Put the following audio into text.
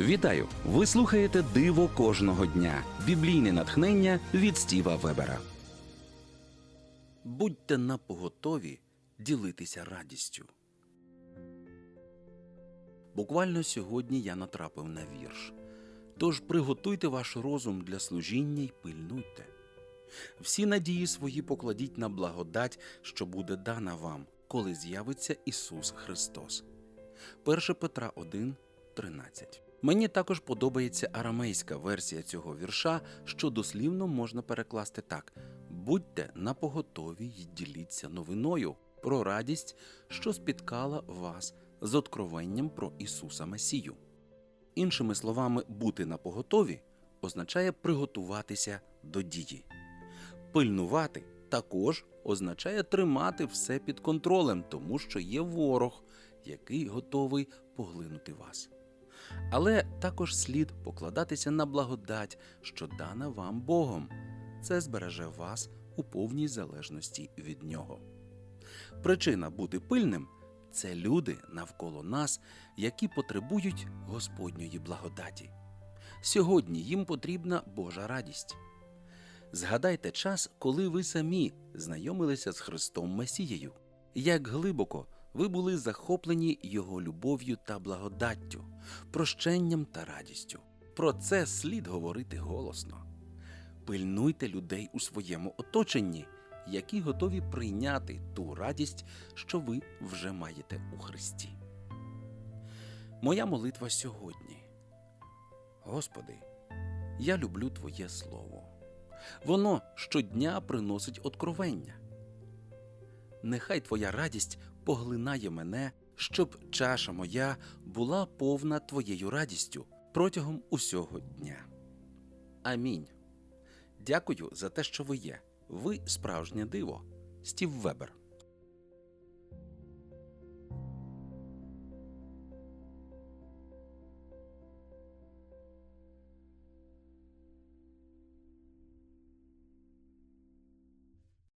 Вітаю! Ви слухаєте Диво кожного дня. Біблійне натхнення від Стіва Вебера. Будьте напоготові ділитися радістю. Буквально сьогодні я натрапив на вірш. Тож приготуйте ваш розум для служіння й пильнуйте. Всі надії свої покладіть на благодать, що буде дана вам, коли з'явиться Ісус Христос. 1 Петра 1, 13. Мені також подобається арамейська версія цього вірша, що дослівно можна перекласти так: будьте напоготові й діліться новиною про радість, що спіткала вас з откровенням про Ісуса Месію. Іншими словами, бути напоготові означає приготуватися до дії. Пильнувати також означає тримати все під контролем, тому що є ворог, який готовий поглинути вас. Але також слід покладатися на благодать, що дана вам Богом. Це збереже вас у повній залежності від нього. Причина бути пильним це люди навколо нас, які потребують Господньої благодаті. Сьогодні їм потрібна Божа радість. Згадайте час, коли ви самі знайомилися з Христом Месією, як глибоко ви були захоплені Його любов'ю та благодаттю, прощенням та радістю. Про це слід говорити голосно. Пильнуйте людей у своєму оточенні, які готові прийняти ту радість, що ви вже маєте у Христі. Моя молитва сьогодні. Господи, я люблю Твоє Слово. Воно щодня приносить откровення. Нехай Твоя радість поглинає мене, щоб чаша моя була повна Твоєю радістю протягом усього дня. Амінь. Дякую за те, що ви є. Ви справжнє диво. Стів Вебер.